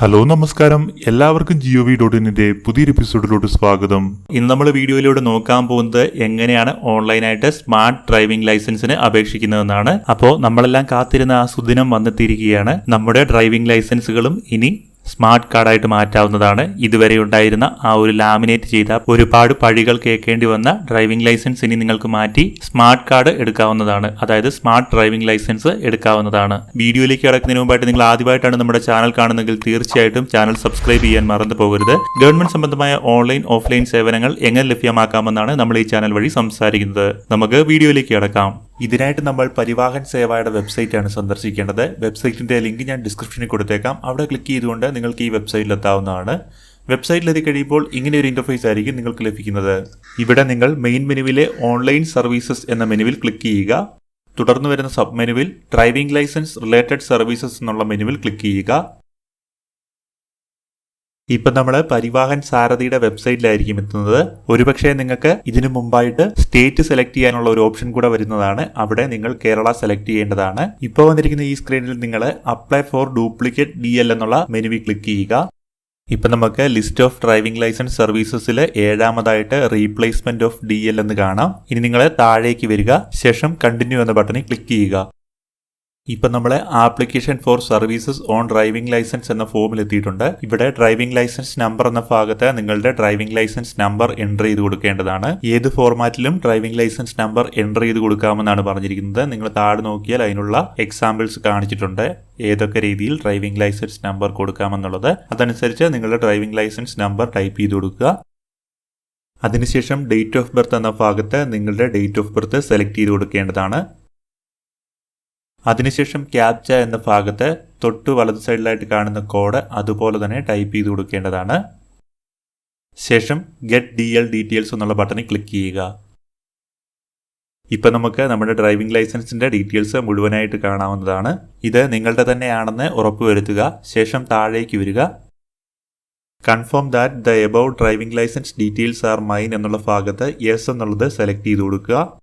Hello നമസ്കാരം. എല്ലാവർക്കും Jio V dot ഇന്നിന്റെ പുതിയൊരു എപ്പിസോഡിലോട്ട് സ്വാഗതം. ഇന്ന് നമ്മൾ വീഡിയോയിലൂടെ നോക്കാൻ പോകുന്നത് എങ്ങനെയാണ് ഓൺലൈനായിട്ട് സ്മാർട്ട് ഡ്രൈവിംഗ് ലൈസൻസിന് അപേക്ഷിക്കുന്നതെന്നാണ്. അപ്പോൾ നമ്മളെല്ലാം കാത്തിരുന്ന ആ സുദിനം വന്നെത്തിയിരിക്കുകയാണ്. നമ്മുടെ ഡ്രൈവിംഗ് ലൈസൻസുകളും ഇനി സ്മാർട്ട് കാർഡായിട്ട് മാറ്റാവുന്നതാണ്. ഇതുവരെ ഉണ്ടായിരുന്ന ആ ഒരു ലാമിനേറ്റ് ചെയ്ത ഒരുപാട് പഴികൾ കേൾക്കേണ്ടി വന്ന ഡ്രൈവിംഗ് ലൈസൻസ് ഇനി നിങ്ങൾക്ക് മാറ്റി സ്മാർട്ട് കാർഡ് എടുക്കാവുന്നതാണ്. അതായത് സ്മാർട്ട് ഡ്രൈവിംഗ് ലൈസൻസ് എടുക്കാവുന്നതാണ്. വീഡിയോയിലേക്ക് കിടക്കുന്നതിന് മുമ്പായിട്ട് നിങ്ങൾ ആദ്യമായിട്ടാണ് നമ്മുടെ ചാനൽ കാണുന്നതെങ്കിൽ തീർച്ചയായിട്ടും ചാനൽ സബ്സ്ക്രൈബ് ചെയ്യാൻ മറന്നു പോകരുത്. ഗവൺമെന്റ് സംബന്ധമായ ഓൺലൈൻ ഓഫ്ലൈൻ സേവനങ്ങൾ എങ്ങനെ ലഭ്യമാക്കാമെന്നാണ് നമ്മൾ ഈ ചാനൽ വഴി സംസാരിക്കുന്നത്. നമുക്ക് വീഡിയോയിലേക്ക് കിടക്കാം. ഇതിനായിട്ട് നമ്മൾ പരിവാഹൻ സേവയുടെ വെബ്സൈറ്റ് ആണ് സന്ദർശിക്കേണ്ടത്. വെബ്സൈറ്റിന്റെ ലിങ്ക് ഞാൻ ഡിസ്ക്രിപ്ഷനിൽ കൊടുത്തേക്കാം. അവിടെ ക്ലിക്ക് ചെയ്തുകൊണ്ട് നിങ്ങൾക്ക് ഈ വെബ്സൈറ്റിൽ എത്താവുന്നതാണ്. വെബ്സൈറ്റിൽ കഴിയുമ്പോൾ ഇങ്ങനെ ഒരു ഇന്റർഫേസ് ആയിരിക്കും നിങ്ങൾക്ക് ലഭിക്കുന്നത്. ഇവിടെ നിങ്ങൾ മെയിൻ മെനുവിലെ ഓൺലൈൻ സർവീസസ് എന്ന മെനുവിൽ ക്ലിക്ക് ചെയ്യുക. തുടർന്ന് വരുന്ന സബ് മെനുവിൽ ഡ്രൈവിംഗ് ലൈസൻസ് റിലേറ്റഡ് സർവീസസ് എന്നുള്ള മെനുവിൽ ക്ലിക്ക് ചെയ്യുക. ഇപ്പം നമ്മൾ പരിവാഹൻ സാരഥിയുടെ വെബ്സൈറ്റിലായിരിക്കും എത്തുന്നത്. ഒരുപക്ഷെ നിങ്ങൾക്ക് ഇതിനു മുമ്പായിട്ട് സ്റ്റേറ്റ് സെലക്ട് ചെയ്യാനുള്ള ഒരു ഓപ്ഷൻ കൂടെ വരുന്നതാണ്. അവിടെ നിങ്ങൾ കേരള സെലക്ട് ചെയ്യേണ്ടതാണ്. ഇപ്പോൾ വന്നിരിക്കുന്ന ഈ സ്ക്രീനിൽ നിങ്ങൾ apply for duplicate D L എന്നുള്ള മെനുവിൽ ക്ലിക്ക് ചെയ്യുക. ഇപ്പം നമുക്ക് ലിസ്റ്റ് ഓഫ് ഡ്രൈവിംഗ് ലൈസൻസ് സർവീസസിൽ ഏഴാമതായിട്ട് റീപ്ലേസ്മെന്റ് ഓഫ് ഡി എൽ എന്ന് കാണാം. ഇനി നിങ്ങൾ താഴേക്ക് വരിക. ശേഷം കണ്ടിന്യൂ എന്ന ബട്ടണിൽ ക്ലിക്ക് ചെയ്യുക. ഇപ്പം നമ്മൾ application for services on driving licence എന്ന ഫോമിൽ എത്തിയിട്ടുണ്ട്. ഇവിടെ ഡ്രൈവിംഗ് ലൈസൻസ് നമ്പർ എന്ന ഭാഗത്ത് നിങ്ങളുടെ ഡ്രൈവിംഗ് ലൈസൻസ് നമ്പർ എന്റർ ചെയ്ത് കൊടുക്കേണ്ടതാണ്. ഏത് ഫോർമാറ്റിലും ഡ്രൈവിംഗ് ലൈസൻസ് നമ്പർ എന്റർ ചെയ്ത് കൊടുക്കാമെന്നാണ് പറഞ്ഞിരിക്കുന്നത്. നിങ്ങൾ താഴെ നോക്കിയാൽ അതിനുള്ള എക്സാമ്പിൾസ് കാണിച്ചിട്ടുണ്ട്. ഏതൊക്കെ രീതിയിൽ ഡ്രൈവിംഗ് ലൈസൻസ് നമ്പർ കൊടുക്കാമെന്നുള്ളത്. അതനുസരിച്ച് നിങ്ങളുടെ ഡ്രൈവിംഗ് ലൈസൻസ് നമ്പർ ടൈപ്പ് ചെയ്ത് കൊടുക്കുക. അതിനുശേഷം ഡേറ്റ് ഓഫ് ബർത്ത് എന്ന ഭാഗത്ത് നിങ്ങളുടെ ഡേറ്റ് ഓഫ് ബർത്ത് സെലക്ട് ചെയ്ത് കൊടുക്കേണ്ടതാണ്. അതിനുശേഷം ക്യാപ്ച എന്ന ഭാഗത്ത് തൊട്ട് വലതു സൈഡിലായിട്ട് കാണുന്ന കോഡ് അതുപോലെ തന്നെ ടൈപ്പ് ചെയ്ത് കൊടുക്കേണ്ടതാണ്. ശേഷം ഗെറ്റ് ഡി എൽ ഡീറ്റെയിൽസ് എന്നുള്ള ബട്ടണിൽ ക്ലിക്ക് ചെയ്യുക. ഇപ്പം നമുക്ക് നമ്മുടെ ഡ്രൈവിംഗ് ലൈസൻസിന്റെ ഡീറ്റെയിൽസ് മുഴുവനായിട്ട് കാണാവുന്നതാണ്. ഇത് നിങ്ങളുടെ തന്നെയാണെന്ന് ഉറപ്പുവരുത്തുക. ശേഷം താഴേക്ക് വരിക. Confirm that the above driving licence details are mine എന്നുള്ള ഭാഗത്ത് യെസ് എന്നുള്ളത് സെലക്ട് ചെയ്ത് കൊടുക്കുക.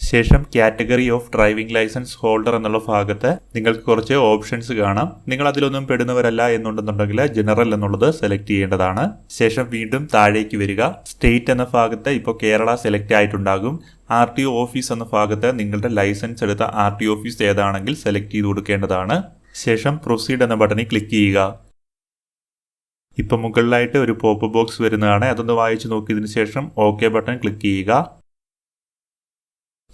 ശേഷം category of driving licence holder എന്നുള്ള ഭാഗത്ത് നിങ്ങൾക്ക് കുറച്ച് ഓപ്ഷൻസ് കാണാം. നിങ്ങൾ അതിലൊന്നും പെടുന്നവരല്ല എന്നുണ്ടെന്നുണ്ടെങ്കിൽ ജനറൽ എന്നുള്ളത് സെലക്ട് ചെയ്യേണ്ടതാണ്. ശേഷം വീണ്ടും താഴേക്ക് വരിക. സ്റ്റേറ്റ് എന്ന ഭാഗത്ത് ഇപ്പോൾ കേരള സെലക്ട് ആയിട്ടുണ്ടാകും. ആർ ടി ഒ ഓഫീസ് എന്ന ഭാഗത്ത് നിങ്ങളുടെ ലൈസൻസ് എടുത്ത ആർ ടി ഓഫീസ് ഏതാണെങ്കിൽ സെലക്ട് ചെയ്ത് കൊടുക്കേണ്ടതാണ്. ശേഷം പ്രൊസീഡ് എന്ന ബട്ടണിൽ ക്ലിക്ക് ചെയ്യുക. ഇപ്പം മുകളിലായിട്ട് ഒരു പോപ്പ് ബോക്സ് വരുന്നതാണ്. അതൊന്ന് വായിച്ചു നോക്കിയതിന് ശേഷം ഓക്കെ ബട്ടൺ ക്ലിക്ക് ചെയ്യുക.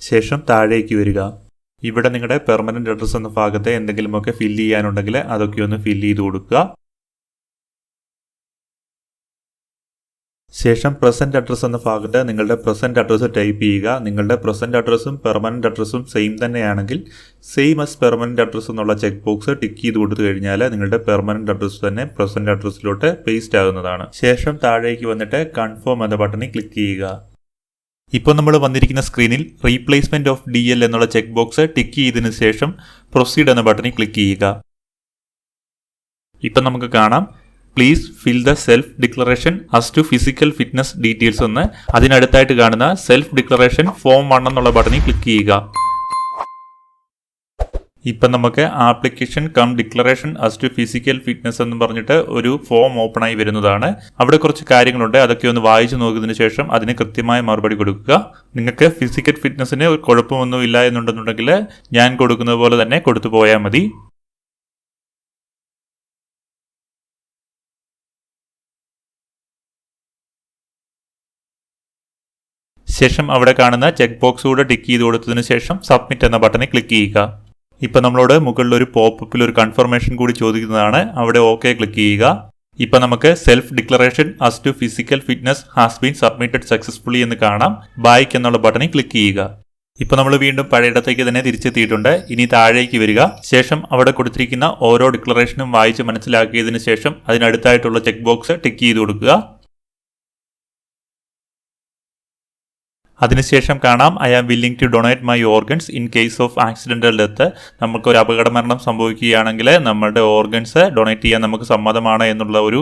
ശേഷം താഴേക്ക് വരിക. ഇവിടെ നിങ്ങളുടെ പെർമനന്റ് അഡ്രസ്സ് എന്ന ഭാഗത്ത് എന്തെങ്കിലുമൊക്കെ ഫില്ല് ചെയ്യാനുണ്ടെങ്കിൽ അതൊക്കെ ഒന്ന് ഫില്ല് ചെയ്ത് കൊടുക്കുക. ശേഷം പ്രസന്റ് അഡ്രസ്സ് എന്ന ഭാഗത്ത് നിങ്ങളുടെ പ്രസന്റ് അഡ്രസ്സ് ടൈപ്പ് ചെയ്യുക. നിങ്ങളുടെ പ്രസന്റ് അഡ്രസ്സും പെർമനന്റ് അഡ്രസ്സും സെയിം തന്നെയാണെങ്കിൽ സെയിം അസ് പെർമനന്റ് അഡ്രസ്സ് എന്നുള്ള ചെക്ക് ബോക്സ് ടിക്ക് ചെയ്ത് കൊടുത്തു കഴിഞ്ഞാൽ നിങ്ങളുടെ പെർമനന്റ് അഡ്രസ്സ് തന്നെ പ്രസന്റ് അഡ്രസ്സിലോട്ട് പേസ്റ്റ് ആകുന്നതാണ്. ശേഷം താഴേക്ക് വന്നിട്ട് കൺഫേം എന്ന ബട്ടണിൽ ക്ലിക്ക് ചെയ്യുക. ഇപ്പോൾ നമ്മൾ വന്നിരിക്കുന്ന സ്ക്രീനിൽ റീപ്ലേസ്മെന്റ് ഓഫ് ഡി എൽ എന്നുള്ള ചെക്ക് ബോക്സ് ടിക്ക് ചെയ്തതിനു ശേഷം പ്രൊസീഡ് എന്ന ബട്ടണിൽ ക്ലിക്ക് ചെയ്യുക. ഇപ്പം നമുക്ക് കാണാം. Please fill the self declaration as to physical fitness details എന്ന്. അതിനടുത്തായിട്ട് കാണുന്ന സെൽഫ് ഡിക്ലറേഷൻ ഫോം വൺ എന്നുള്ള ബട്ടണിൽ ക്ലിക്ക് ചെയ്യുക. ഇപ്പം നമുക്ക് application cum declaration as to physical fitness എന്ന് പറഞ്ഞിട്ട് ഒരു ഫോം ഓപ്പൺ ആയി വരുന്നതാണ്. അവിടെ കുറച്ച് കാര്യങ്ങളുണ്ട്. അതൊക്കെ ഒന്ന് വായിച്ചു നോക്കിയതിന് ശേഷം അതിന് കൃത്യമായ മറുപടി കൊടുക്കുക. നിങ്ങൾക്ക് ഫിസിക്കൽ ഫിറ്റ്നസ്സിന് കുഴപ്പമൊന്നും ഇല്ല എന്നുണ്ടെന്നുണ്ടെങ്കിൽ ഞാൻ കൊടുക്കുന്നത് പോലെ തന്നെ കൊടുത്തു പോയാൽ മതി. ശേഷം അവിടെ കാണുന്ന ചെക്ക് ബോക്സ് കൂടെ ടിക്ക് ചെയ്ത് കൊടുത്തതിന് ശേഷം സബ്മിറ്റ് എന്ന ബട്ടണിൽ ക്ലിക്ക് ചെയ്യുക. ഇപ്പം നമ്മളോട് മുകളിൽ ഒരു പോപ്പപ്പിൽ ഒരു കൺഫർമേഷൻ കൂടി ചോദിക്കുന്നതാണ്. അവിടെ ഓക്കെ ക്ലിക്ക് ചെയ്യുക. ഇപ്പം നമുക്ക് self declaration as to physical fitness has been submitted successfully എന്ന് കാണാം. ബൈക്ക് എന്നുള്ള ബട്ടണിൽ ക്ലിക്ക് ചെയ്യുക. ഇപ്പൊ നമ്മൾ വീണ്ടും പഴയയിടത്തേക്ക് തന്നെ തിരിച്ചെത്തിയിട്ടുണ്ട്. ഇനി താഴേക്ക് വരിക. ശേഷം അവിടെ കൊടുത്തിരിക്കുന്ന ഓരോ ഡിക്ലറേഷനും വായിച്ച് മനസ്സിലാക്കിയതിനു ശേഷം അതിനടുത്തായിട്ടുള്ള ചെക്ക് ബോക്സ് ടിക്ക് ചെയ്ത് കൊടുക്കുക. അതിനുശേഷം കാണാം I am willing to donate my organs in case of accidental death നമുക്ക് ഒരു അപകട മരണം സംഭവിക്കുകയാണെങ്കിൽ നമ്മുടെ ഓർഗൻസ് ഡൊണേറ്റ് ചെയ്യാൻ നമുക്ക് സമ്മതമാണ് എന്നുള്ള ഒരു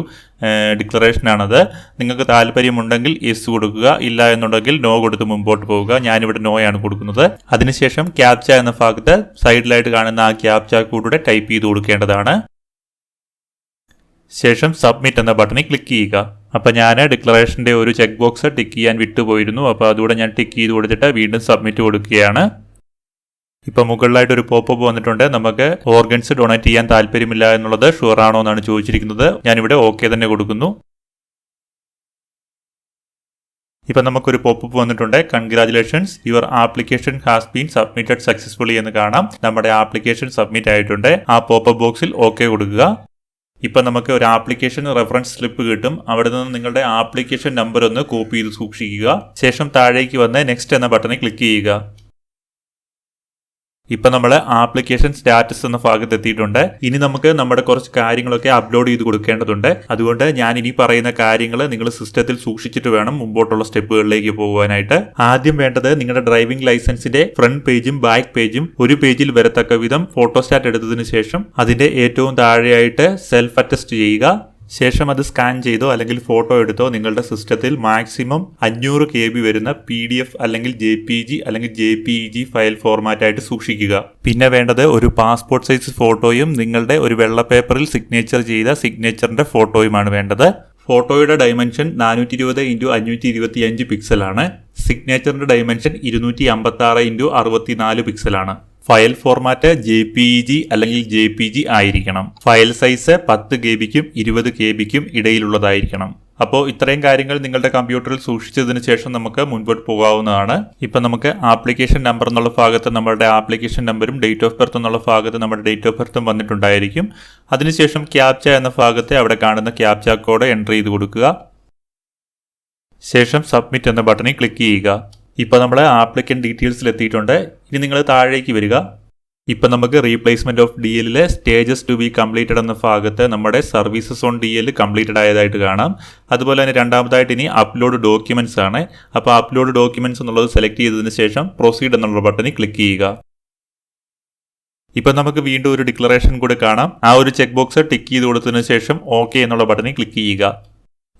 ഡിക്ലറേഷനാണത് നിങ്ങൾക്ക് താല്പര്യമുണ്ടെങ്കിൽ യെസ് കൊടുക്കുക ഇല്ല എന്നുണ്ടെങ്കിൽ നോ കൊടുത്ത് മുമ്പോട്ട് പോവുക. ഞാനിവിടെ നോയാണ് കൊടുക്കുന്നത്. അതിനുശേഷം ക്യാപ്ച എന്ന ഭാഗത്ത് സൈഡിലായിട്ട് കാണുന്ന ആ ക്യാപ്ച കൂടെ ടൈപ്പ് ചെയ്ത് കൊടുക്കേണ്ടതാണ്. ശേഷം സബ്മിറ്റ് എന്ന ബട്ടണിൽ ക്ലിക്ക് ചെയ്യുക. അപ്പോൾ ഞാൻ ഡിക്ലറേഷന്റെ ഒരു ചെക്ക് ബോക്സ് ടിക്ക് ചെയ്യാൻ വിട്ടുപോയിരുന്നു. അപ്പോൾ അതുകൂടെ ഞാൻ ടിക്ക് ചെയ്ത് കൊടുത്തിട്ട് വീണ്ടും സബ്മിറ്റ് കൊടുക്കുകയാണ്. ഇപ്പോൾ മുകളിലായിട്ട് ഒരു പോപ്പപ്പ് വന്നിട്ടുണ്ട്. നമുക്ക് ഓർഗൻസ് ഡൊണേറ്റ് ചെയ്യാൻ താല്പര്യമില്ല എന്നുള്ളത് ഷുവർ ആണോ എന്നാണ് ചോദിച്ചിരിക്കുന്നത്. ഞാനിവിടെ ഓക്കെ തന്നെ കൊടുക്കുന്നു. ഇപ്പം നമുക്കൊരു പോപ്പപ്പ് വന്നിട്ടുണ്ട്. Congratulations your application has been submitted successfully എന്ന് കാണാം. നമ്മുടെ ആപ്ലിക്കേഷൻ സബ്മിറ്റ് ആയിട്ടുണ്ട്. ആ പോപ്പപ്പ് ബോക്സിൽ ഓക്കെ കൊടുക്കുക. ഇപ്പൊ നമുക്ക് ഒരു ആപ്ലിക്കേഷൻ റെഫറൻസ് സ്ലിപ്പ് കിട്ടും. അവിടെ നിന്ന് നിങ്ങളുടെ ആപ്ലിക്കേഷൻ നമ്പർ ഒന്ന് കോപ്പി ചെയ്ത് സൂക്ഷിക്കുക. ശേഷം താഴേക്ക് വന്ന് നെക്സ്റ്റ് എന്ന ബട്ടണിൽ ക്ലിക്ക് ചെയ്യുക. ഇപ്പൊ നമ്മൾ ആപ്ലിക്കേഷൻ സ്റ്റാറ്റസ് എന്ന ഭാഗത്ത് എത്തിയിട്ടുണ്ട്. ഇനി നമുക്ക് നമ്മുടെ കുറച്ച് കാര്യങ്ങളൊക്കെ അപ്ലോഡ് ചെയ്ത് കൊടുക്കേണ്ടതുണ്ട്. അതുകൊണ്ട് ഞാൻ ഇനി പറയുന്ന കാര്യങ്ങൾ നിങ്ങൾ സിസ്റ്റത്തിൽ സൂക്ഷിച്ചിട്ട് വേണം മുമ്പോട്ടുള്ള സ്റ്റെപ്പുകളിലേക്ക് പോകാനായിട്ട്. ആദ്യം വേണ്ടത് നിങ്ങളുടെ ഡ്രൈവിംഗ് ലൈസൻസിന്റെ ഫ്രണ്ട് പേജും ബാക്ക് പേജും ഒരു പേജിൽ വരത്തക്ക വിധം ഫോട്ടോസ്റ്റാറ്റ് എടുത്തതിന് ശേഷം അതിന്റെ ഏറ്റവും താഴെയായിട്ട് സെൽഫ് അറ്റസ്റ്റ് ചെയ്യുക. ശേഷം അത് സ്കാൻ ചെയ്തോ അല്ലെങ്കിൽ ഫോട്ടോ എടുത്തോ നിങ്ങളുടെ സിസ്റ്റത്തിൽ മാക്സിമം അഞ്ഞൂറ് കെ ബി വരുന്ന പി ഡി എഫ് അല്ലെങ്കിൽ ജെ പി ജി അല്ലെങ്കിൽ J P G file format ആയിട്ട് സൂക്ഷിക്കുക. പിന്നെ വേണ്ടത് ഒരു പാസ്പോർട്ട് സൈസ് ഫോട്ടോയും നിങ്ങളുടെ ഒരു വെള്ള പേപ്പറിൽ സിഗ്നേച്ചർ ചെയ്ത സിഗ്നേച്ചറിന്റെ ഫോട്ടോയുമാണ് വേണ്ടത്. ഫോട്ടോയുടെ ഡയമെൻഷൻ നാനൂറ്റി ഇരുപത് ഇന്റു അഞ്ഞൂറ്റി ഇരുപത്തി അഞ്ച് പിക്സലാണ് സിഗ്നേച്ചറിന്റെ ഡയമെൻഷൻ ഇരുന്നൂറ്റി അമ്പത്തി ആറ് ഇന്റു അറുപത്തിനാല് പിക്സലാണ് file format J P G അല്ലെങ്കിൽ ജെ പി ജി ആയിരിക്കണം. ഫയൽ സൈസ് പത്ത് കെ ബിക്കും ഇരുപത് കെ ബിക്കും ഇടയിലുള്ളതായിരിക്കണം. അപ്പോൾ ഇത്രയും കാര്യങ്ങൾ നിങ്ങളുടെ കമ്പ്യൂട്ടറിൽ സൂക്ഷിച്ചതിന് ശേഷം നമുക്ക് മുൻപോട്ട് പോകാവുന്നതാണ്. ഇപ്പൊ നമുക്ക് ആപ്ലിക്കേഷൻ നമ്പർ എന്നുള്ള ഭാഗത്ത് നമ്മുടെ ആപ്ലിക്കേഷൻ നമ്പറും ഡേറ്റ് ഓഫ് ബർത്ത് എന്നുള്ള ഭാഗത്ത് നമ്മുടെ ഡേറ്റ് ഓഫ് ബർത്തും വന്നിട്ടുണ്ടായിരിക്കും. അതിനുശേഷം ക്യാപ്ച എന്ന ഭാഗത്തെ അവിടെ കാണുന്ന ക്യാപ്ച കോഡ് എന്റർ ചെയ്ത് കൊടുക്കുക. ശേഷം സബ്മിറ്റ് എന്ന ബട്ടണിൽ ക്ലിക്ക് ചെയ്യുക. ഇപ്പൊ നമ്മൾ ആപ്ലിക്കൻ ഡീറ്റെയിൽസിൽ എത്തിയിട്ടുണ്ട്. ഇനി നിങ്ങൾ താഴേക്ക് വരിക. ഇപ്പം നമുക്ക് റീപ്ലേസ്മെന്റ് ഓഫ് ഡി എല്ലിലെ സ്റ്റേജസ് ടു ബി കംപ്ലീറ്റഡ് എന്ന ഭാഗത്ത് നമ്മുടെ services on D L completed ആയതായിട്ട് കാണാം. അതുപോലെ തന്നെ രണ്ടാമതായിട്ട് ഇനി അപ്ലോഡ് ഡോക്യുമെന്റ്സ് ആണ്. അപ്പോൾ അപ്ലോഡ് ഡോക്യുമെന്റ്സ് എന്നുള്ളത് സെലക്ട് ചെയ്തതിന് ശേഷം പ്രൊസീഡ് എന്നുള്ള ബട്ടണിൽ ക്ലിക്ക് ചെയ്യുക. ഇപ്പം നമുക്ക് വീണ്ടും ഒരു ഡിക്ലറേഷൻ കൂടെ കാണാം. ആ ഒരു ചെക്ക് ബോക്സ് ടിക്ക് ചെയ്ത് കൊടുത്തതിന് ശേഷം ഓക്കെ എന്നുള്ള ബട്ടണിൽ ക്ലിക്ക് ചെയ്യുക.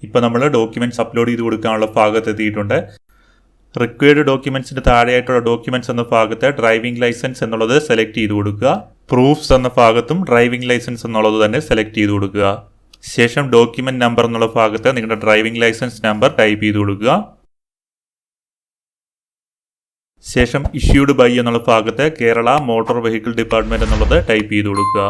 ഇപ്പം നമ്മൾ ഡോക്യുമെന്റ്സ് അപ്ലോഡ് ചെയ്ത് കൊടുക്കാനുള്ള ഭാഗത്ത് എത്തിയിട്ടുണ്ട്. റിക്വയർഡ് ഡോക്യുമെന്റ്സിന്റെ താഴെയായിട്ടുള്ള ഡോക്യുമെന്റ്സ് എന്ന ഭാഗത്ത് ഡ്രൈവിംഗ് ലൈസൻസ് എന്നുള്ളത് സെലക്ട് ചെയ്ത് കൊടുക്കുക. പ്രൂഫ്സ് എന്ന ഭാഗത്തും ഡ്രൈവിംഗ് ലൈസൻസ് എന്നുള്ളത് തന്നെ സെലക്ട് ചെയ്ത് കൊടുക്കുക. ശേഷം ഡോക്യുമെന്റ് നമ്പർ എന്നുള്ള ഭാഗത്ത് നിങ്ങളുടെ ഡ്രൈവിംഗ് ലൈസൻസ് നമ്പർ ടൈപ്പ് ചെയ്ത് കൊടുക്കുക. ശേഷം ഇഷ്യൂഡ് ബൈ എന്നുള്ള ഭാഗത്ത് കേരള മോട്ടോർ വെഹിക്കിൾ ഡിപ്പാർട്ട്മെന്റ് എന്നുള്ളത് ടൈപ്പ് ചെയ്ത് കൊടുക്കുക.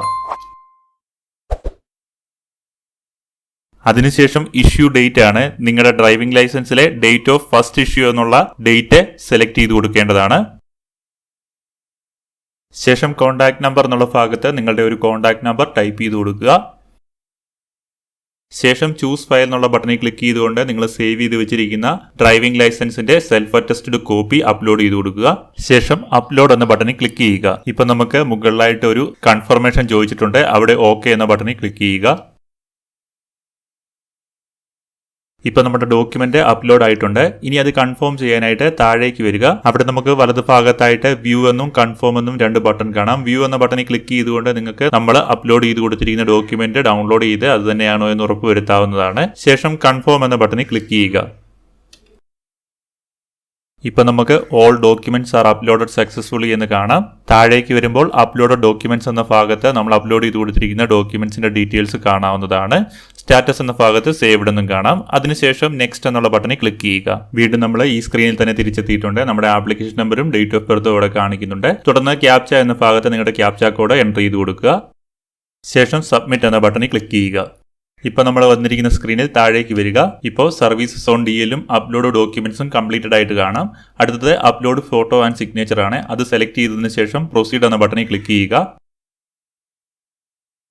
അതിനുശേഷം ഇഷ്യൂ ഡേറ്റ് ആണ് നിങ്ങളുടെ ഡ്രൈവിംഗ് ലൈസൻസിലെ ഡേറ്റ് ഓഫ് ഫസ്റ്റ് ഇഷ്യൂ എന്നുള്ള ഡേറ്റ് സെലക്ട് ചെയ്ത് കൊടുക്കേണ്ടതാണ്. ശേഷം കോൺടാക്ട് നമ്പർ എന്നുള്ള ഭാഗത്ത് നിങ്ങളുടെ ഒരു കോൺടാക്ട് നമ്പർ ടൈപ്പ് ചെയ്ത് കൊടുക്കുക. ശേഷം ചൂസ് ഫയൽ എന്നുള്ള ബട്ടണിൽ ക്ലിക്ക് ചെയ്തുകൊണ്ട് നിങ്ങൾ സേവ് ചെയ്ത് വെച്ചിരിക്കുന്ന ഡ്രൈവിംഗ് ലൈസൻസിന്റെ സെൽഫ് അറ്റസ്റ്റഡ് കോപ്പി അപ്ലോഡ് ചെയ്ത് കൊടുക്കുക. ശേഷം അപ്ലോഡ് എന്ന ബട്ടണിൽ ക്ലിക്ക് ചെയ്യുക. ഇപ്പൊ നമുക്ക് മുകളിലായിട്ട് ഒരു കൺഫർമേഷൻ ചോദിച്ചിട്ടുണ്ട്. അവിടെ ഓക്കെ എന്ന ബട്ടണിൽ ക്ലിക്ക് ചെയ്യുക. ഇപ്പൊ നമ്മുടെ ഡോക്യുമെന്റ് അപ്ലോഡ് ആയിട്ടുണ്ട്. ഇനി അത് കൺഫേം ചെയ്യാനായിട്ട് താഴേക്ക് വരിക. അവിടെ നമുക്ക് വലത് ഭാഗത്തായിട്ട് വ്യൂ എന്നും കൺഫേം എന്നും രണ്ട് ബട്ടൺ കാണാം. വ്യൂ എന്ന ബട്ടണിൽ ക്ലിക്ക് ചെയ്തുകൊണ്ട് നിങ്ങൾക്ക് നമ്മൾ അപ്ലോഡ് ചെയ്ത് കൊടുത്തിരിക്കുന്ന ഡോക്യുമെന്റ് ഡൗൺലോഡ് ചെയ്ത് അത് തന്നെയാണോ എന്ന് ഉറപ്പ് വരുത്താവുന്നതാണ് ശേഷം കൺഫേം എന്ന ബട്ടണിൽ ക്ലിക്ക് ചെയ്യുക. ഇപ്പൊ നമുക്ക് all documents are uploaded successfully എന്ന് കാണാം. താഴേക്ക് വരുമ്പോൾ അപ്ലോഡഡ് ഡോക്യുമെന്റ്സ് എന്ന ഭാഗത്ത് നമ്മൾ അപ്ലോഡ് ചെയ്ത് കൊടുത്തിരിക്കുന്ന ഡോക്യുമെന്റ്സിന്റെ ഡീറ്റെയിൽസ് കാണാവുന്നതാണ്. സ്റ്റാറ്റസ് എന്ന ഭാഗത്ത് സേവ്ഡ് എന്നും കാണാം. അതിനുശേഷം നെക്സ്റ്റ് എന്നുള്ള ബട്ടണിൽ ക്ലിക്ക് ചെയ്യുക. വീണ്ടും നമ്മൾ ഈ സ്ക്രീനിൽ തന്നെ തിരിച്ചെത്തിയിട്ടുണ്ട്. നമ്മുടെ ആപ്ലിക്കേഷൻ നമ്പറും ഡേറ്റ് ഓഫ് ബർത്തും ഇവിടെ കാണിക്കുന്നുണ്ട്. തുടർന്ന് ക്യാപ്ച എന്ന ഭാഗത്ത് നിങ്ങളുടെ ക്യാപ്ച കോഡ് എന്റർ ചെയ്ത് കൊടുക്കുക. ശേഷം സബ്മിറ്റ് എന്ന ബട്ടണിൽ ക്ലിക്ക് ചെയ്യുക. ഇപ്പോൾ നമ്മൾ വന്നിരിക്കുന്ന സ്ക്രീനിൽ താഴേക്ക് വരിക. ഇപ്പോൾ സർവീസസ് ഓൺ ഡി എല്ലും അപ്ലോഡ് ഡോക്യുമെന്റ്സും കംപ്ലീറ്റഡ് ആയിട്ട് കാണാം. അടുത്തത് അപ്ലോഡ് ഫോട്ടോ ആൻഡ് സിഗ്നേച്ചർ ആണ്. അത് സെലക്ട് ചെയ്തതിന് ശേഷം പ്രൊസീഡ് എന്ന ബട്ടണിൽ ക്ലിക്ക് ചെയ്യുക.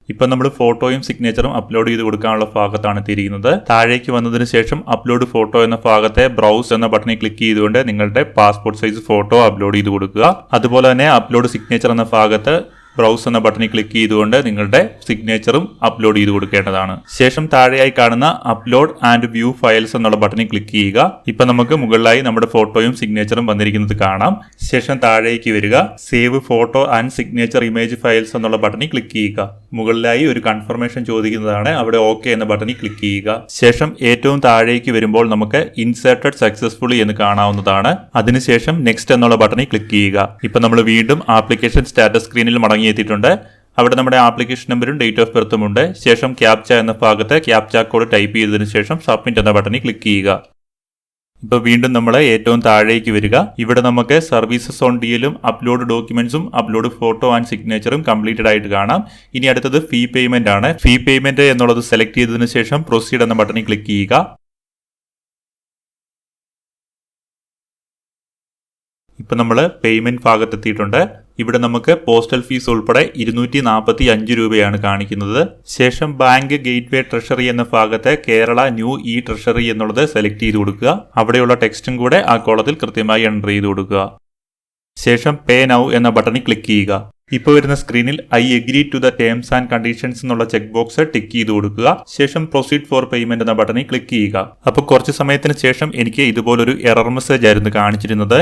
ഇപ്പം നമ്മൾ ഫോട്ടോയും സിഗ്നേച്ചറും അപ്ലോഡ് ചെയ്ത് കൊടുക്കാനുള്ള ഭാഗത്താണ് എത്തിയിരിക്കുന്നത്. താഴേക്ക് വന്നതിന് ശേഷം അപ്ലോഡ് ഫോട്ടോ എന്ന ഭാഗത്തെ ബ്രൗസ് എന്ന ബട്ടണിൽ ക്ലിക്ക് ചെയ്തുകൊണ്ട് നിങ്ങളുടെ പാസ്പോർട്ട് സൈസ് ഫോട്ടോ അപ്ലോഡ് ചെയ്ത് കൊടുക്കുക. അതുപോലെ തന്നെ അപ്ലോഡ് സിഗ്നേച്ചർ എന്ന ഭാഗത്ത് ബ്രൗസ് എന്ന ബട്ടണിൽ ക്ലിക്ക് ചെയ്തുകൊണ്ട് നിങ്ങളുടെ സിഗ്നേച്ചറും അപ്ലോഡ് ചെയ്ത് കൊടുക്കേണ്ടതാണ്. ശേഷം താഴെയായി കാണുന്ന അപ്ലോഡ് ആൻഡ് വ്യൂ ഫയൽസ് എന്നുള്ള ബട്ടണിൽ ക്ലിക്ക് ചെയ്യുക. ഇപ്പൊ നമുക്ക് മുകളിലായി നമ്മുടെ ഫോട്ടോയും സിഗ്നേച്ചറും വന്നിരിക്കുന്നത് കാണാം. ശേഷം താഴേക്ക് വരിക. Save photo and signature image files എന്നുള്ള ബട്ടണിൽ ക്ലിക്ക് ചെയ്യുക. മുകളിലായി ഒരു കൺഫർമേഷൻ ചോദിക്കുന്നതാണ്. അവിടെ ഓക്കെ എന്ന ബട്ടണിൽ ക്ലിക്ക് ചെയ്യുക. ശേഷം ഏറ്റവും താഴേക്ക് വരുമ്പോൾ നമുക്ക് ഇൻസേർട്ടഡ് സക്സസ്ഫുള്ളി എന്ന് കാണാവുന്നതാണ്. അതിനുശേഷം നെക്സ്റ്റ് എന്നുള്ള ബട്ടണിൽ ക്ലിക്ക് ചെയ്യുക. ഇപ്പൊ നമ്മൾ വീണ്ടും ആപ്ലിക്കേഷൻ സ്റ്റാറ്റസ് സ്ക്രീനിൽ മടങ്ങിയെത്തിയിട്ടുണ്ട് അവിടെ നമ്മുടെ ആപ്ലിക്കേഷൻ നമ്പറും ഡേറ്റ് ഓഫ് ബർത്തും ഉണ്ട്. ശേഷം ക്യാപ്ച എന്ന ഭാഗത്ത് ക്യാപ്ച കോഡ് ടൈപ്പ് ചെയ്തതിനു ശേഷം സബ്മിറ്റ് എന്ന ബട്ടണിൽ ക്ലിക്ക് ചെയ്യുക. ഇപ്പോൾ വീണ്ടും നമ്മൾ ഏറ്റവും താഴേക്ക് വരിക. ഇവിടെ നമുക്ക് സർവീസസ് ഓൺ ഡിയിലും അപ്ലോഡ് ഡോക്യുമെന്റ്സും അപ്ലോഡ് ഫോട്ടോ ആൻഡ് സിഗ്നേച്ചറും കംപ്ലീറ്റഡ് ആയിട്ട് കാണാം. ഇനി അടുത്തത് ഫീ പേയ്മെന്റ് ആണ്. ഫീ പേയ്മെന്റ് എന്നുള്ളത് സെലക്ട് ചെയ്തതിനു ശേഷം പ്രൊസീഡ് എന്ന ബട്ടണിൽ ക്ലിക്ക് ചെയ്യുക. ഇപ്പം നമ്മൾ പേയ്മെന്റ് ഭാഗത്തെത്തിയിട്ടുണ്ട്. ഇവിടെ നമുക്ക് പോസ്റ്റൽ ഫീസ് ഉൾപ്പെടെ ഇരുന്നൂറ്റി നാൽപ്പത്തി അഞ്ച് രൂപയാണ് കാണിക്കുന്നത്. ശേഷം ബാങ്ക് ഗേറ്റ് വേ ട്രഷറി എന്ന ഭാഗത്ത് കേരള ന്യൂ ഇ ട്രഷറി എന്നുള്ളത് സെലക്ട് ചെയ്ത് കൊടുക്കുക. അവിടെയുള്ള ടെക്സ്റ്റും കൂടെ ആ കോളത്തിൽ കൃത്യമായി എന്റർ ചെയ്ത് കൊടുക്കുക. ശേഷം പേ നൗ എന്ന ബട്ടണിൽ ക്ലിക്ക് ചെയ്യുക. ഇപ്പോൾ വരുന്ന സ്ക്രീനിൽ I agree to the terms and conditions എന്നുള്ള ചെക്ക് ബോക്സ് ടിക്ക് ചെയ്ത് കൊടുക്കുക. ശേഷം പ്രൊസീഡ് ഫോർ പേയ്മെന്റ് എന്ന ബട്ടണിൽ ക്ലിക്ക് ചെയ്യുക. അപ്പോൾ കുറച്ച് സമയത്തിന് ശേഷം എനിക്ക് ഇതുപോലൊരു എറർ മെസ്സേജ് ആയിരുന്നു കാണിച്ചിരുന്നത്.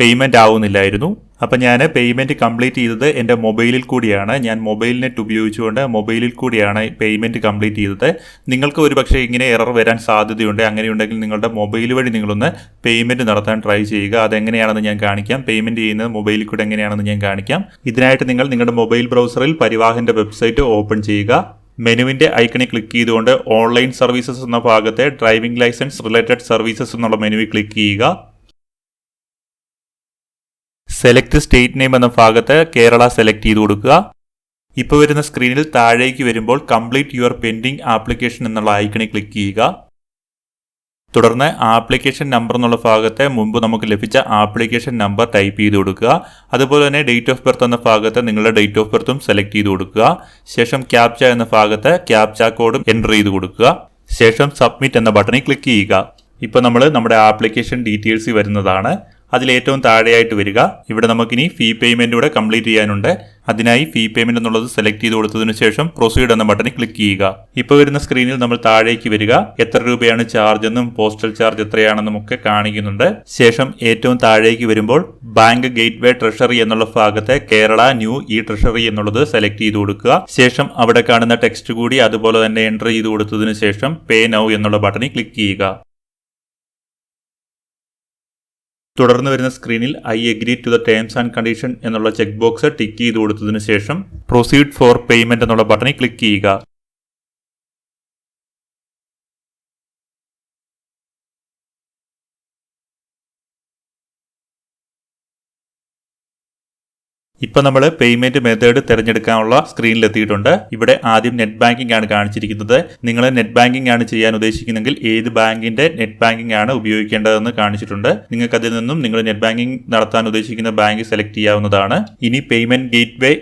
പേയ്മെന്റ് ആവുന്നില്ലായിരുന്നു. അപ്പം ഞാൻ പേയ്മെന്റ് കംപ്ലീറ്റ് ചെയ്തത് എന്റെ മൊബൈലിൽ കൂടിയാണ്. ഞാൻ മൊബൈൽ നെറ്റ് ഉപയോഗിച്ചുകൊണ്ട് മൊബൈലിൽ കൂടിയാണ് പേയ്മെന്റ് കംപ്ലീറ്റ് ചെയ്തത്. നിങ്ങൾക്ക് ഒരു പക്ഷേ ഇങ്ങനെ എറർ വരാൻ സാധ്യതയുണ്ട് അങ്ങനെയുണ്ടെങ്കിൽ നിങ്ങളുടെ മൊബൈൽ വഴി നിങ്ങളൊന്ന് പേയ്മെന്റ് നടത്താൻ ട്രൈ ചെയ്യുക. അതെങ്ങനെയാണെന്ന് ഞാൻ കാണിക്കാം. പേയ്മെന്റ് ചെയ്യുന്നത് മൊബൈലിൽ കൂടെ എങ്ങനെയാണെന്ന് ഞാൻ കാണിക്കാം. ഇതിനായിട്ട് നിങ്ങൾ നിങ്ങളുടെ മൊബൈൽ ബ്രൗസറിൽ പരിവാഹന്റെ വെബ്സൈറ്റ് ഓപ്പൺ ചെയ്യുക. മെനുവിന്റെ ഐക്കണിൽ ക്ലിക്ക് ചെയ്തുകൊണ്ട് ഓൺലൈൻ സർവീസസ് എന്ന ഭാഗത്തെ ഡ്രൈവിംഗ് ലൈസൻസ് റിലേറ്റഡ് സർവീസസ് എന്നുള്ള മെനുവിൽ ക്ലിക്ക് ചെയ്യുക. സെലക്ട് സ്റ്റേറ്റ് നെയിം എന്ന ഭാഗത്ത് കേരള സെലക്ട് ചെയ്ത് കൊടുക്കുക. ഇപ്പോൾ വരുന്ന സ്ക്രീനിൽ താഴേക്ക് വരുമ്പോൾ കംപ്ലീറ്റ് യുവർ പെൻഡിംഗ് ആപ്ലിക്കേഷൻ എന്നുള്ള ഐക്കണിൽ ക്ലിക്ക് ചെയ്യുക. തുടർന്ന് ആപ്ലിക്കേഷൻ നമ്പർ എന്നുള്ള ഭാഗത്ത് മുമ്പ് നമുക്ക് ലഭിച്ച ആപ്ലിക്കേഷൻ നമ്പർ ടൈപ്പ് ചെയ്ത് കൊടുക്കുക. അതുപോലെ തന്നെ ഡേറ്റ് ഓഫ് ബർത്ത് എന്ന ഭാഗത്ത് നിങ്ങളുടെ ഡേറ്റ് ഓഫ് ബർത്തും സെലക്ട് ചെയ്ത് കൊടുക്കുക. ശേഷം ക്യാപ്ച എന്ന ഭാഗത്ത് ക്യാപ്ച കോഡും എന്റർ ചെയ്ത് കൊടുക്കുക. ശേഷം സബ്മിറ്റ് എന്ന ബട്ടണിൽ ക്ലിക്ക് ചെയ്യുക. ഇപ്പോൾ നമ്മൾ നമ്മുടെ ആപ്ലിക്കേഷൻ ഡീറ്റെയിൽസ് വരുന്നതാണ്. അതിൽ ഏറ്റവും താഴെയായിട്ട് വരിക. ഇവിടെ നമുക്കിനി ഫീ പേയ്മെന്റ് കൂടെ കംപ്ലീറ്റ് ചെയ്യാനുണ്ട്. അതിനായി ഫീ പേയ്മെന്റ് എന്നുള്ളത് സെലക്ട് ചെയ്ത് കൊടുത്തതിനു ശേഷം പ്രൊസീഡ് എന്ന ബട്ടണിൽ ക്ലിക്ക് ചെയ്യുക. ഇപ്പോൾ വരുന്ന സ്ക്രീനിൽ നമ്മൾ താഴേക്ക് വരിക. എത്ര രൂപയാണ് ചാർജ് എന്നും പോസ്റ്റൽ ചാർജ് എത്രയാണെന്നും ഒക്കെ കാണിക്കുന്നുണ്ട്. ശേഷം ഏറ്റവും താഴേക്ക് വരുമ്പോൾ ബാങ്ക് ഗേറ്റ് വേ ട്രഷറി എന്നുള്ള ഭാഗത്തെ കേരള ന്യൂ ഇ ട്രഷറി എന്നുള്ളത് സെലക്ട് ചെയ്ത് കൊടുക്കുക. ശേഷം അവിടെ കാണുന്ന ടെക്സ്റ്റ് കൂടി അതുപോലെ തന്നെ എൻട്രി ചെയ്ത് കൊടുത്തതിനു ശേഷം പേ നൗ എന്നുള്ള ബട്ടണിൽ ക്ലിക്ക് ചെയ്യുക. തുടർന്ന് വരുന്ന സ്ക്രീനിൽ I agree to the terms and condition എന്നുള്ള ചെക്ക് ബോക്സ് ടിക്ക് ചെയ്ത് കൊടുത്തതിനു ശേഷം പ്രൊസീഡ് ഫോർ പേയ്മെന്റ് എന്നുള്ള ബട്ടണിൽ ക്ലിക്ക് ചെയ്യുക. ഇപ്പൊ നമ്മൾ പേയ്മെന്റ് മെത്തേഡ് തിരഞ്ഞെടുക്കാനുള്ള സ്ക്രീനിൽ എത്തിയിട്ടുണ്ട്. ഇവിടെ ആദ്യം നെറ്റ് ബാങ്കിംഗ് ആണ് കാണിച്ചിരിക്കുന്നത്. നിങ്ങൾ നെറ്റ് ബാങ്കിംഗ് ആണ് ചെയ്യാൻ ഉദ്ദേശിക്കുന്നെങ്കിൽ ഏത് ബാങ്കിന്റെ നെറ്റ് ബാങ്കിംഗ് ആണ് ഉപയോഗിക്കേണ്ടതെന്ന് കാണിച്ചിട്ടുണ്ട്. നിങ്ങൾക്ക് അതിൽ നിന്നും നിങ്ങൾ നെറ്റ് ബാങ്കിംഗ് നടത്താൻ ഉദ്ദേശിക്കുന്ന ബാങ്ക് സെലക്ട് ചെയ്യാവുന്നതാണ്. ഇനി പേയ്മെന്റ് ഗേറ്റ് വേ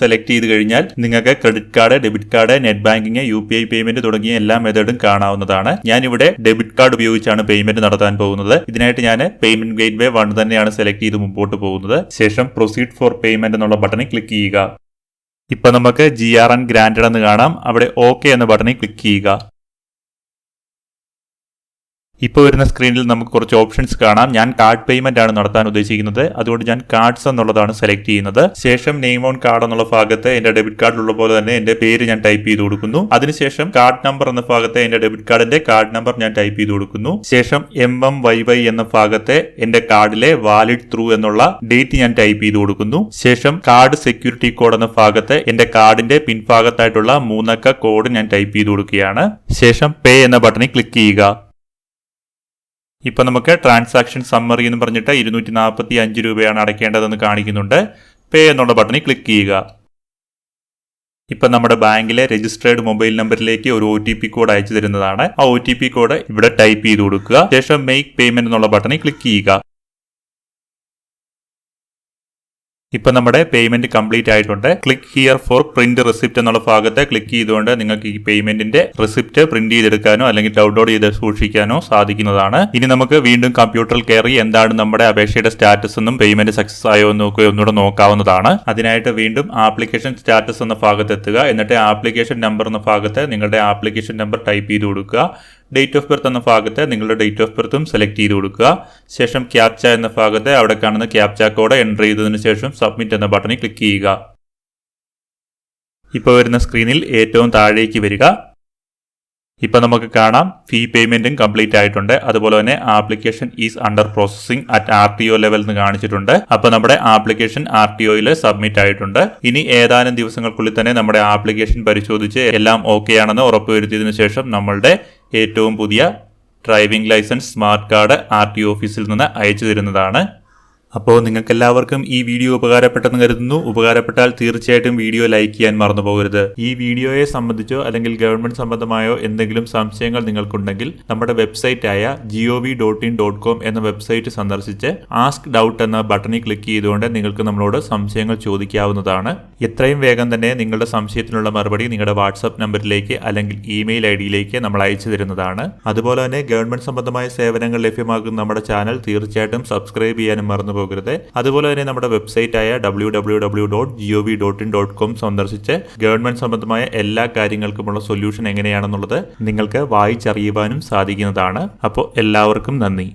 സെലക്ട് ചെയ്ത് കഴിഞ്ഞാൽ നിങ്ങൾക്ക് credit card debit card net banking U P I payment തുടങ്ങിയ എല്ലാ മെത്തേഡും കാണാവുന്നതാണ്. ഞാനിവിടെ ഡെബിറ്റ് കാർഡ് ഉപയോഗിച്ചാണ് പേയ്മെന്റ് നടത്താൻ പോകുന്നത്. ഇതിനായിട്ട് ഞാൻ പേയ്മെന്റ് ഗേറ്റ് വേ വൺ തന്നെയാണ് സെലക്ട് ചെയ്ത് മുമ്പോട്ട് പോകുന്നത്. ശേഷം പ്രൊസീഡ് ഫോർ പേയ്മെന്റ് എന്നുള്ള ബട്ടണിൽ ക്ലിക്ക് ചെയ്യുക. ഇപ്പം നമുക്ക് ജി ആർ എൻ ഗ്രാൻഡഡ് എന്ന് കാണാം. അവിടെ ഓക്കെ എന്ന ബട്ടണിൽ ക്ലിക്ക് ചെയ്യുക. ഇപ്പോൾ വരുന്ന സ്ക്രീനിൽ നമുക്ക് കുറച്ച് ഓപ്ഷൻസ് കാണാം. ഞാൻ കാർഡ് പേയ്മെന്റ് ആണ് നടത്താൻ ഉദ്ദേശിക്കുന്നത്. അതുകൊണ്ട് ഞാൻ കാർഡ്സ് എന്നുള്ളതാണ് സെലക്ട് ചെയ്യുന്നത്. ശേഷം നെയിം ഓൺ കാർഡ് എന്നുള്ള ഭാഗത്ത് എന്റെ ഡെബിറ്റ് കാർഡിലുള്ള പോലെ തന്നെ എന്റെ പേര് ഞാൻ ടൈപ്പ് ചെയ്ത് കൊടുക്കുന്നു. അതിനുശേഷം കാർഡ് നമ്പർ എന്ന ഭാഗത്ത് എന്റെ ഡെബിറ്റ് കാർഡിന്റെ കാർഡ് നമ്പർ ഞാൻ ടൈപ്പ് ചെയ്ത് കൊടുക്കുന്നു. ശേഷം എം എം വൈ വൈ എന്ന ഭാഗത്തെ എന്റെ കാർഡിലെ വാലിഡ് ത്രൂ എന്നുള്ള ഡേറ്റ് ഞാൻ ടൈപ്പ് ചെയ്ത് കൊടുക്കുന്നു. ശേഷം കാർഡ് സെക്യൂരിറ്റി കോഡ് എന്ന ഭാഗത്ത് എന്റെ കാർഡിന്റെ പിൻഭാഗത്തായിട്ടുള്ള മൂന്നക്ക കോഡ് ഞാൻ ടൈപ്പ് ചെയ്ത് കൊടുക്കുകയാണ്. ശേഷം പേ എന്ന ബട്ടണിൽ ക്ലിക്ക് ചെയ്യുക. ഇപ്പൊ നമുക്ക് ട്രാൻസാക്ഷൻ സമ്മറി എന്ന് പറഞ്ഞിട്ട് ഇരുന്നൂറ്റി നാൽപ്പത്തി അഞ്ച് രൂപയാണ് അടയ്ക്കേണ്ടതെന്ന് കാണിക്കുന്നുണ്ട്. പേ എന്നുള്ള ബട്ടണിൽ ക്ലിക്ക് ചെയ്യുക. ഇപ്പൊ നമ്മുടെ ബാങ്കിലെ രജിസ്റ്റേർഡ് മൊബൈൽ നമ്പറിലേക്ക് ഒരു ഒ ടി പി കോഡ് അയച്ചു തരുന്നതാണ്. ആ ഒ ടി പി കോഡ് ഇവിടെ ടൈപ്പ് ചെയ്ത് കൊടുക്കുക. ശേഷം മെയ്ക്ക് പേയ്മെന്റ് എന്നുള്ള ബട്ടണിൽ ക്ലിക്ക് ചെയ്യുക. ഇപ്പൊ നമ്മുടെ പേയ്മെന്റ് കംപ്ലീറ്റ് ആയിട്ടുണ്ട്. Click here for print receipt എന്നുള്ള ഭാഗത്തെ ക്ലിക്ക് ചെയ്തുകൊണ്ട് നിങ്ങൾക്ക് ഈ പേയ്മെന്റിന്റെ റിസിപ്റ്റ് പ്രിന്റ് ചെയ്തെടുക്കാനോ അല്ലെങ്കിൽ ഡൗൺലോഡ് ചെയ്ത് സൂക്ഷിക്കാനോ സാധിക്കുന്നതാണ്. ഇനി നമുക്ക് വീണ്ടും കമ്പ്യൂട്ടറിൽ കയറി എന്താണ് നമ്മുടെ അപേക്ഷയുടെ സ്റ്റാറ്റസ് എന്നും പേയ്മെന്റ് സക്സസ് ആയോ എന്നും ഒക്കെ ഒന്നുകൂടെ നോക്കാവുന്നതാണ്. അതിനായിട്ട് വീണ്ടും ആപ്ലിക്കേഷൻ സ്റ്റാറ്റസ് എന്ന ഭാഗത്ത് എത്തുക. എന്നിട്ട് ആപ്ലിക്കേഷൻ നമ്പർ എന്ന ഭാഗത്ത് നിങ്ങളുടെ ആപ്ലിക്കേഷൻ നമ്പർ ടൈപ്പ് ചെയ്ത് കൊടുക്കുക. ഡേറ്റ് ഓഫ് ബർത്ത് എന്ന ഭാഗത്ത് നിങ്ങളുടെ ഡേറ്റ് ഓഫ് ബർത്തും സെലക്ട് ചെയ്ത് കൊടുക്കുക. ശേഷം ക്യാപ്ച എന്ന ഭാഗത്ത് അവിടെ കാണുന്ന ക്യാപ്ച കോഡ് എന്റർ ചെയ്തതിനു ശേഷം സബ്മിറ്റ് എന്ന ബട്ടണിൽ ക്ലിക്ക് ചെയ്യുക. ഇപ്പോൾ വരുന്ന സ്ക്രീനിൽ ഏറ്റവും താഴേക്ക് വരിക. ഇപ്പോൾ നമുക്ക് കാണാം ഫീ പേയ്മെന്റും കംപ്ലീറ്റ് ആയിട്ടുണ്ട്. അതുപോലെ തന്നെ application is under processing at R T O level എന്ന് കാണിച്ചിട്ടുണ്ട്. അപ്പോൾ നമ്മുടെ ആപ്ലിക്കേഷൻ ആർ ടി ഒയിൽ സബ്മിറ്റ് ആയിട്ടുണ്ട്. ഇനി ഏതാനും ദിവസങ്ങൾക്കുള്ളിൽ തന്നെ നമ്മുടെ ആപ്ലിക്കേഷൻ പരിശോധിച്ച് എല്ലാം ഓക്കെ ആണെന്ന് ഉറപ്പുവരുത്തിയതിനു ശേഷം നമ്മളുടെ ഏറ്റവും പുതിയ driving licence smart card R T ഓഫീസിൽ നിന്ന് അയച്ചു തരുന്നതാണ് അപ്പോൾ നിങ്ങൾക്ക് എല്ലാവർക്കും ഈ വീഡിയോ ഉപകാരപ്പെട്ടെന്ന് കരുതുന്നു. ഉപകാരപ്പെട്ടാൽ തീർച്ചയായിട്ടും വീഡിയോ ലൈക്ക് ചെയ്യാൻ മറന്നു പോകരുത്. ഈ വീഡിയോയെ സംബന്ധിച്ചോ അല്ലെങ്കിൽ ഗവൺമെന്റ് സംബന്ധമായോ എന്തെങ്കിലും സംശയങ്ങൾ നിങ്ങൾക്കുണ്ടെങ്കിൽ നമ്മുടെ വെബ്സൈറ്റ് ആയ G O V dot in dot com എന്ന വെബ്സൈറ്റ് സന്ദർശിച്ച് ആസ്ക് ഡൗട്ട് എന്ന ബട്ടണിൽ ക്ലിക്ക് ചെയ്തുകൊണ്ട് നിങ്ങൾക്ക് നമ്മളോട് സംശയങ്ങൾ ചോദിക്കാവുന്നതാണ്. എത്രയും വേഗം തന്നെ നിങ്ങളുടെ സംശയത്തിനുള്ള മറുപടി നിങ്ങളുടെ വാട്സപ്പ് നമ്പറിലേക്ക് അല്ലെങ്കിൽ ഇമെയിൽ ഐ ഡിയിലേക്ക് നമ്മൾ അയച്ചു തരുന്നതാണ്. അതുപോലെ തന്നെ ഗവൺമെന്റ് സംബന്ധമായ സേവനങ്ങൾ ലഭ്യമാകുന്ന നമ്മുടെ ചാനൽ തീർച്ചയായിട്ടും സബ്സ്ക്രൈബ് ചെയ്യാനും മറന്നു പോകരുത്. അതുപോലെ തന്നെ നമ്മുടെ വെബ്സൈറ്റ് ആയ W W W dot G O V dot in dot com സന്ദർശിച്ച് ഗവൺമെന്റ് സംബന്ധമായ എല്ലാ കാര്യങ്ങൾക്കുമുള്ള സൊല്യൂഷൻ എങ്ങനെയാണെന്നുള്ളത് നിങ്ങൾക്ക് വായിച്ചറിയുവാനും സാധിക്കുന്നതാണ്. അപ്പോൾ എല്ലാവർക്കും നന്ദി.